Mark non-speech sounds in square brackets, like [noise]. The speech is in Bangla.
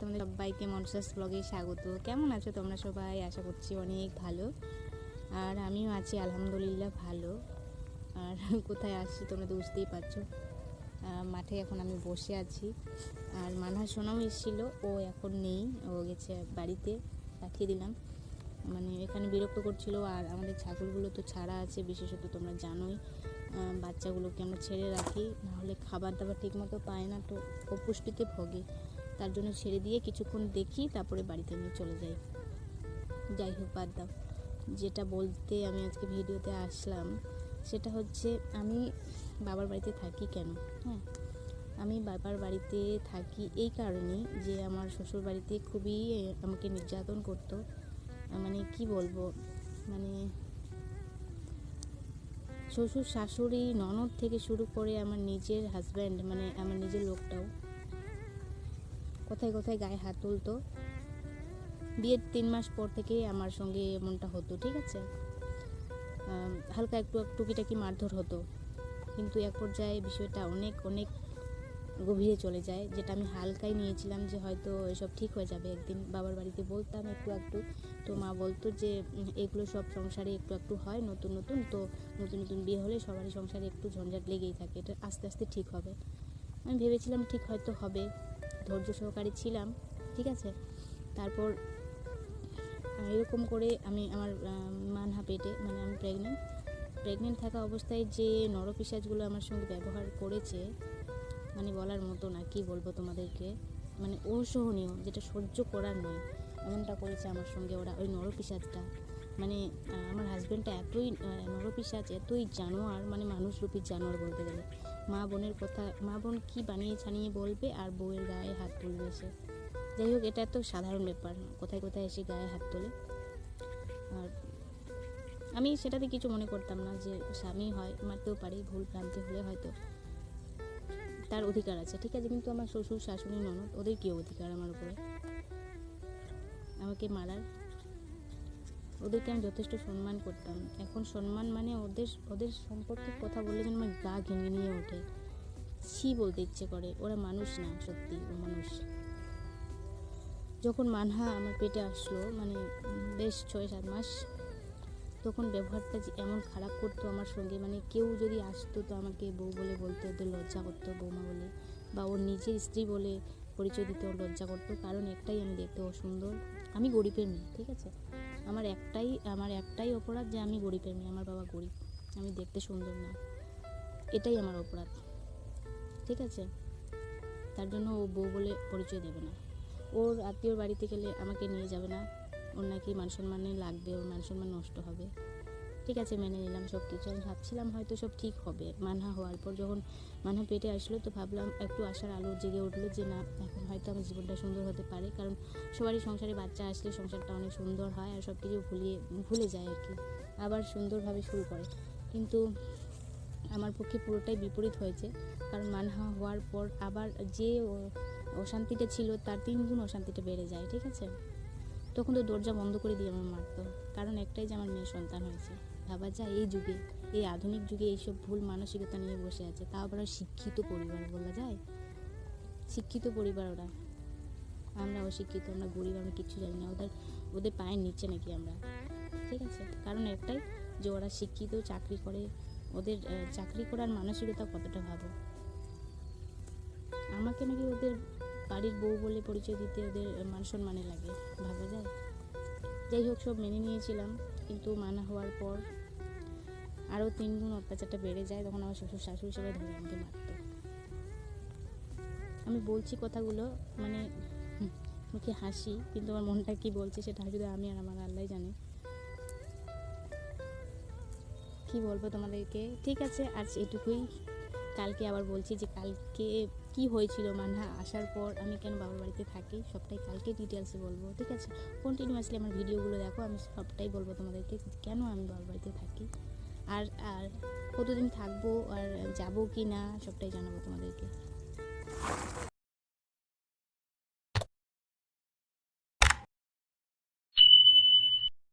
তোমাদের সবাইকে মনসাস ব্লগে স্বাগত। কেমন আছো তোমরা সবাই? আশা করছি অনেক ভালো। আর আমিও আছি, আলহামদুলিল্লাহ ভালো। আর [laughs] কোথায় আসছি তোমরা তো বুঝতেই পারছ। মাঠে এখন আমি বসে আছি। আর মানহা সোনাও এসেছিল, ও এখন নেই, ও গেছে বাড়িতে পাঠিয়ে দিলাম। মানে এখানে বিরক্ত করছিল, আর আমাদের ছাগলগুলো তো ছাড়া আছে, বিশেষত তোমরা জানোই। বাচ্চাগুলোকে আমরা ছেড়ে রাখি, নাহলে খাবার দাবার ঠিকমতো পায় না, তো অপুষ্টিতে ভোগে। তার জন্য ছেড়ে দিয়ে কিছুক্ষণ দেখি, তারপরে বাড়িতে নিয়ে চলে যাই। যাই হোক, বাদ দাও। যেটা বলতে আমি আজকে ভিডিওতে আসলাম, সেটা হচ্ছে আমি বাবার বাড়িতে থাকি কেন? হ্যাঁ আমি বাবার বাড়িতে থাকি এই কারণেই যে আমার শ্বশুর বাড়িতে খুবই আমাকে নির্যাতন করতো। মানে কি বলব? মানে শ্বশুর শাশুড়ি, ননদ থেকে শুরু করে আমার নিজের হাজব্যান্ড মানে আমার নিজের লোকটাও কোথায় কোথায় গায়ে হাত তুলতো। বিয়ের তিন মাস পর থেকেই আমার সঙ্গে এমনটা হতো, ঠিক আছে? হালকা একটু টুকিটাকি মারধর হতো। কিন্তু এক পর্যায়ে বিষয়টা অনেক অনেক গভীরে চলে যায়, যেটা আমি হালকাই নিয়েছিলাম যে হয়তো এসব ঠিক হয়ে যাবে। একদিন বাবার বাড়িতে বলতাম একটু একটু, তো মা বলতো যে এগুলো সব সংসারে একটু একটু হয়, নতুন নতুন, তো নতুন নতুন বিয়ে হলে সবারই সংসারে একটু ঝঞ্ঝাট লেগেই থাকে, এটা আস্তে আস্তে ঠিক হবে। আমি ভেবেছিলাম ঠিক হয়তো হবে। ধৈর্য সহকারে ছিলাম, ঠিক আছে? তারপর এরকম করে আমি আমার মানহা পেটে মানে আমি প্রেগনেন্ট প্রেগনেন্ট থাকা অবস্থায় যে নরপিসাজগুলো আমার সঙ্গে ব্যবহার করেছে মানে বলার মতো না, কি বলব তোমাদেরকে? মানে অসহনীয়, যেটা সহ্য করার নয়, এমনটা করেছে আমার সঙ্গে ওরা, ওই নরপিসাজটা। মানে আমার হাজব্যান্ডটা এতই নরপিসাজ, এতই জানোয়ার মানে মানুষ মানুষরূপী জানোয়ার বলতে গেলে। মা বোনের কথা, মা বোন কি বানিয়ে ছানিয়ে বলবে আর বউয়ের গায়ে হাত তুলবে সে? যাই হোক, এটা তো সাধারণ ব্যাপার, কোথায় কোথায় এসে গায়ে হাত তোলে। আর আমি সেটাতে কিছু মনে করতাম না যে স্বামী হয়, মারতেও পারি, ভুল ভ্রান্তি হলে হয়তো তার অধিকার আছে। ঠিক আছে, কিন্তু আমার শ্বশুর, শাশুড়ি, ননদ, ওদের কী অধিকার আমার উপরে? আমাকে মারার ওদেরকে আমি যথেষ্ট সম্মান করতাম। এখন সম্মান মানে ওদের ওদের সম্পর্কে কথা বললে যেন আমার গা ঘেঙে নিয়ে ওঠে। ছি বলতে ইচ্ছে করে, ওরা মানুষ না, সত্যি ও মানুষ। যখন মানহা আমার পেটে আসলো মানে বেশ ছয় সাত মাস, তখন ব্যবহারটা যে এমন খারাপ করতো আমার সঙ্গে মানে কেউ যদি আসতো তো আমাকে বউ বলে বলতো, ওদের লজ্জা করতো বৌমা বলে, বা ওর নিজের স্ত্রী বলে পরিচয় দিতে ওর লজ্জা করতো, কারণ একটাই আমি দেখতে ও সুন্দর আমি গরিবের মেয়ে, ঠিক আছে? আমার একটাই আমার একটাই অপরাধ যে আমি গরিবের মেয়ে, আমার বাবা গরিব। আমি দেখতে সুন্দর না। এটাই আমার অপরাধ। ঠিক আছে? তার জন্য ও বউ বলে পরিচয় দেবে না। ওর আত্মীয়র বাড়িতে গেলে আমাকে নিয়ে যাবে না। ওর নাকি মান সম্মানে লাগবে, ওর মান সম্মান নষ্ট হবে। ঠিক আছে, মেনে নিলাম সব কিছু আমি ভাবছিলাম হয়তো সব ঠিক হবে। মানহা হওয়ার পর যখন মানহা পেটে আসলো, তো ভাবলাম একটু আশার আলো জেগে উঠল যে না, এখন হয়তো আমার জীবনটা সুন্দর হতে পারে। কারণ সবারই সংসারে বাচ্চা আসলে সংসারটা অনেক সুন্দর হয় আর সব কিছু ভুলিয়ে, ভুলে যায় আর কি। আবার সুন্দরভাবে শুরু করে। কিন্তু আমার পক্ষে পুরোটাই বিপরীত হয়েছে। কারণ মানহা হওয়ার পর আবার যে অশান্তিটা ছিল, তার তিন গুণ অশান্তিটা বেড়ে যায়, ঠিক আছে? তখন তো দরজা বন্ধ করে দিয়ে আমার মারতো। কারণ একটাই যে আমার মেয়ে সন্তান হয়েছে। ভাবা যায় এই যুগে, এই আধুনিক যুগে এইসব ভুল মানসিকতা নিয়ে বসে আছে তাও আবার শিক্ষিত পরিবার বলা যায়। শিক্ষিত পরিবার ওরা। আমরা অশিক্ষিত, আমরা গরিব, আমরা কিচ্ছু জানি না। ওদের ওদের পায়ের নিচে নাকি আমরা? ঠিক আছে? কারণ একটাই যে ওরা শিক্ষিত, চাকরি করে, ওদের চাকরি করার মানসিকতা কতটা ভাবো আমাকে নাকি ওদের বাড়ির বউ বলে পরিচয় দিতে ওদের মান সম্মানে লাগে, ভাবা যায়? যাই হোক, সব মেনে নিয়েছিলাম। কিন্তু মানা হওয়ার পর আরও তিন গুণ অত্যাচারটা বেড়ে যায়, তখন আমার শ্বশুর শাশুড়ি সবাই ধরে আমাকে মারতো। আমি বলছি কথাগুলো মানে মুখে হাসি, কিন্তু আমার মনটা কি বলছে সেটা শুধু আমি আর আমার আল্লাহ জানে। কি বলব তোমাদেরকে? ঠিক আছে, আজ এটুকুই। কালকে আবার বলছি যে কালকে কি হয়েছিল মানহা আসার পর আমি কেন বাবার বাড়িতে থাকি? সবটাই কালকে ডিটেলসে বলব, ঠিক আছে? কন্টিনিউয়াসলি আমার ভিডিওগুলো দেখো, আমি সবটাই বলব তোমাদেরকে কেন আমি বাবার বাড়িতে থাকি? আর আর কতদিন থাকব, আর যাব কি না সবটাই জানাব তোমাদেরকে।